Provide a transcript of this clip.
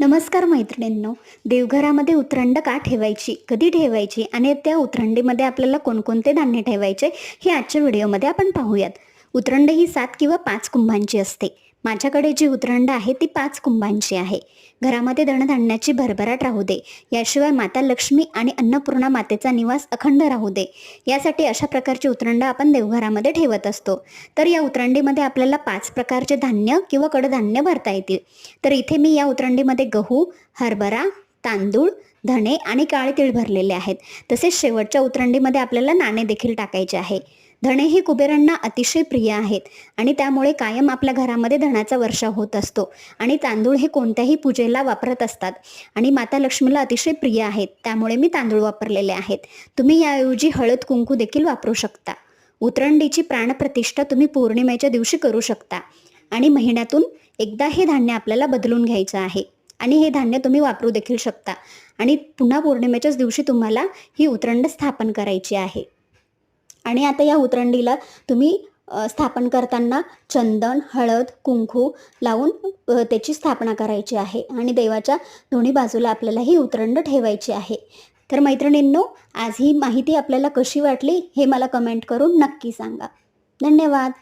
नमस्कार मैत्रिणींनो. देवघरामध्ये उतरंड का ठेवायची कधी ठेवायची आणि त्या उतरंडीमध्ये आपल्याला कोणकोणते धान्य ठेवायचे हे आजच्या व्हिडिओमध्ये आपण पाहूयात. उतरंड ही सात किंवा पाच कुंभांची असते. माझ्याकडे जी उतरंड आहे ती पाच कुंभांची आहे. घरामध्ये धनधान्याची भरभराट राहू दे. याशिवाय माता लक्ष्मी आणि अन्नपूर्णा मातेचा निवास अखंड राहू दे. यासाठी अशा प्रकारची उतरंड आपण देवघरामध्ये ठेवत असतो. तर या उतरंडीमध्ये आपल्याला पाच प्रकारचे धान्य किंवा कडधान्य भरता येतील. तर इथे मी या उतरंडीमध्ये गहू हरभरा तांदूळ धणे आणि काळे तीळ भरलेले आहेत. तसेच शेवटच्या उतरंडीमध्ये आपल्याला नाणे देखील टाकायचे आहे. धणे हे कुबेरांना अतिशय प्रिय आहेत आणि त्यामुळे कायम आपल्या घरामध्ये धणाचा वर्षा होत असतो. आणि तांदूळ हे कोणत्याही पूजेला वापरत असतात. आणि माता लक्ष्मीला अतिशय प्रिय आहेत. त्यामुळे मी तांदूळ वापरलेले आहेत. तुम्ही याऐवजी हळद कुंकू देखील वापरू शकता. उतरंडीची प्राणप्रतिष्ठा तुम्ही पौर्णिमेच्या दिवशी करू शकता. आणि महिन्यातून एकदा हे धान्य आपल्याला बदलून घ्यायचं आहे. आणि हे धान्य तुम्ही वापरू देखील शकता. आणि पुन्हा पौर्णिमेच्याच दिवशी तुम्हाला ही उतरंड स्थापन करायची आहे. आणि आता या उतरंडीला तुम्ही स्थापन करताना चंदन हळद कुंकू लावून त्याची स्थापना करायची आहे. आणि देवाच्या दोन्ही बाजूला आपल्याला ही उतरंड ठेवायची आहे. तर मैत्रिणींनो आज ही माहिती आपल्याला कशी वाटली हे मला कमेंट करून नक्की सांगा. धन्यवाद.